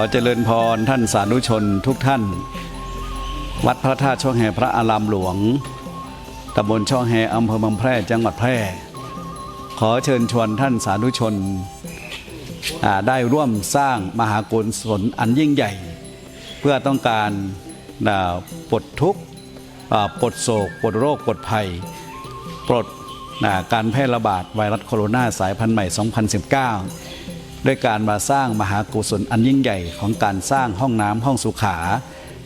อเจริญพรท่านสาธุชนทุกท่าน วัดพระธาตุช่องแห่พระอารามหลวงตำบลช่องแห่อำเภอเมืองแพร่จังหวัดแพร่ ขอเชิญชวนท่านสาธุชน ได้ร่วมสร้างมหากุศลอันยิ่งใหญ่ เพื่อต้องการาปลดทุกข์ปลดโศกปลดโรคปลดภัย ปลดาการแพร่ระบาดไวรัสโคโรนาสายพันธุ์ใหม่ 2019 ด้วยการมาสร้างมหากุศลอันยิ่งใหญ่ของการสร้างห้องน้ำห้องสุขา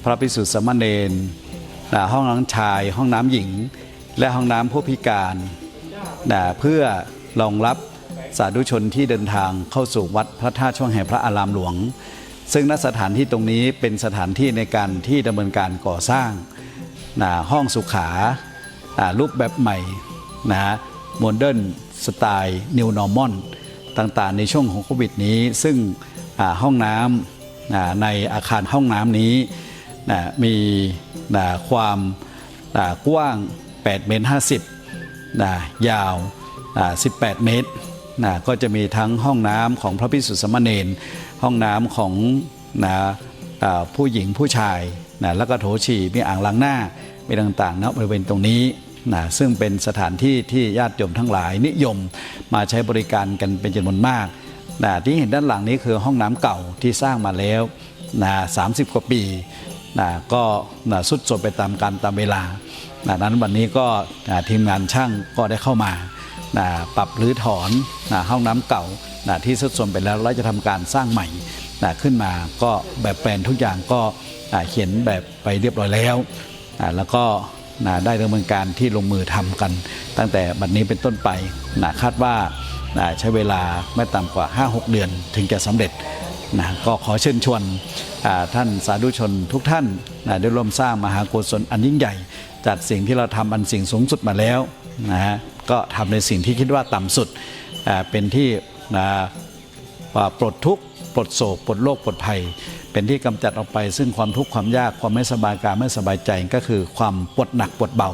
พระภิกษุสามเณรห้องน้ำชาย ห้องน้ำหญิง และห้องน้ำผู้พิการนะเพื่อรองรับสาธุชนที่เดินทางเข้าสู่วัดพระธาตุช่องแห่พระอารามหลวง ซึ่งณสถานที่ตรงนี้เป็นสถานที่ในการที่ดำเนินการก่อสร้างนะห้องสุขาอ่ารูปแบบใหม่นะโมเดิร์นสไตล์นิวนอร์มอน ต่างๆ ในช่วงของโควิดนี้ ซึ่งห้องน้ำอ่าในอาคารห้องน้ำนี้นะมีนะความกว้าง 8 เมตร 50นะยาว 18 เมตรนะก็จะมีทั้งห้องน้ำของพระพิสุทธิสมเณรห้องน้ำของนะอ่าผู้หญิงผู้ชายนะแล้วก็โถฉี่มีอ่างล้างหน้ามีต่างๆนะบริเวณตรงนี้ นะซึ่งเป็นสถานที่ที่ญาติโยมทั้งหลายนิยมมาใช้บริการกันเป็นจำนวนมากนะที่เห็นด้านหลังนี้คือห้องน้ำเก่าที่สร้างมาแล้วนะ30กว่าปีนะก็นะสุดโทรมไปตามการตามเวลาดังนั้นวันนี้ก็อ่าทีมงานช่างก็ได้เข้ามานะปรับรื้อถอนนะห้องน้ำเก่านะที่สุดโทรมไปแล้วเราจะทำการสร้างใหม่นะขึ้นมาก็แบบแปลนทุกอย่างก็เขียนแบบไปเรียบร้อยแล้วนะแล้วก็ นะได้ดำเนินการที่ลงมือทำกัน ตั้งแต่บัดนี้เป็นต้นไปนะคาดว่านะใช้เวลาไม่ต่ำกว่า 5-6 เดือนถึงจะสำเร็จนะก็ขอเชิญชวนท่านสาธุชนทุกท่านนะได้ร่วมสร้างมหากุศลอันยิ่งใหญ่จัดสิ่งที่เราทำอันสิ่งสูงสุดมาแล้วนะฮะก็ทำในสิ่งที่คิดว่าต่ำสุดเป็นที่นะปลดทุกข์ ปลดโศกปลดโรคปลดภัย เป็นที่กำจัดออกไป ซึ่งความทุกข์ความยากความไม่สบายกายไม่สบายใจก็คือความปวดหนักปวดเบา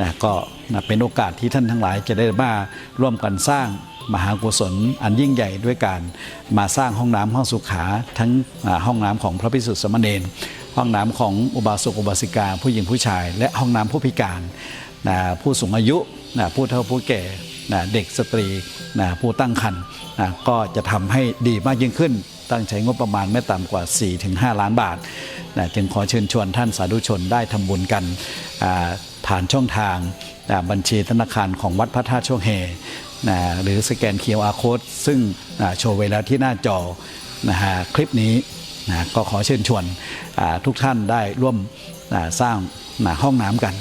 นะก็นะเป็นโอกาสที่ท่านทั้งหลายจะได้มาร่วมกันสร้างมหากุศลอันยิ่งใหญ่ด้วยการมาสร้างห้องน้ำห้องสุขาทั้งห้องน้ำของพระพิสุทธิสมเณรห้องน้ำของอุบาสกอุบาสิกา ผู้หญิงผู้ชาย และห้องน้ำผู้พิการ นะผู้สูงอายุนะผู้เฒ่าผู้แก่นะเด็กสตรีนะผู้ตั้งครรภ์นะก็จะทำให้ดีมากยิ่งขึ้น ตั้งใช้งบประมาณไม่ต่ำกว่า 4-5 ล้านบาทนะจึงขอเชิญชวนท่านสาธุชนได้ทำบุญกันผ่านช่องทางบัญชีธนาคารของวัดพระธาตุช่วงเฮนะหรือสแกน QR Code ซึ่งอ่าโชว์ไว้แล้วที่หน้าจอนะฮะคลิปนี้นะก็ขอเชิญชวนทุกท่านได้ร่วมอ่าสร้างนะห้องน้ำกัน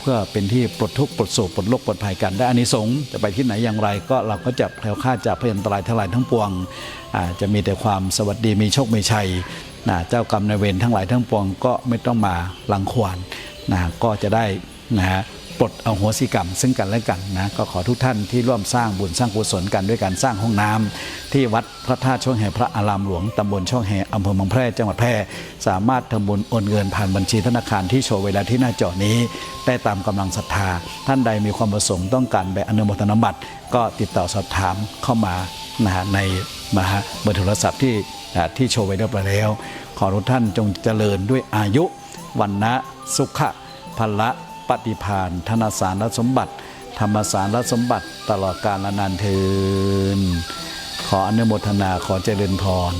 เพื่อเป็นที่ปลดทุกข์ปลดโศกปลดโรคปลดภัยกันได้อานิสงส์จะไปที่ไหนอย่างไร ก็เราก็จะแคล้วคลาดจากพยันตรายทั้งหลายทั้งปวงจะมีแต่ความสวัสดีมีโชคมีชัยนะเจ้ากรรมนายเวรทั้งหลายทั้งปวงก็ไม่ต้องมาลังควานนะก็จะได้นะฮะ ปลดเอาหัวสิกรรม ซึ่งกันและกันนะก็ขอทุกท่านที่ร่วมสร้างบุญสร้างกุศลกันด้วยการสร้างห้องน้ำที่วัดพระธาตุช่องแห่พระอารามหลวงตำบลช่องแห่อำเภอเมืองแพร่จังหวัดแพร่สามารถทำบุญโอนเงินผ่านบัญชีธนาคารที่โชว์เวลาที่หน้าจอนี้ได้ตามกำลังศรัทธา ท่านใดมีความประสงค์ต้องการแบบอนุโมทนาบัตรก็ติดต่อสอบถามเข้ามานะฮะในมาเบอร์โทรศัพท์ที่ที่โชว์ไว้เรียบร้อยแล้ว ขอทุกท่านจงเจริญด้วยอายุวันนะสุขะพละ ปฏิพานธนสารรสมบัติ ธรรมสารรสมบัติตลอดกาลนานเทินขออนุโมทนาขอเจริญพร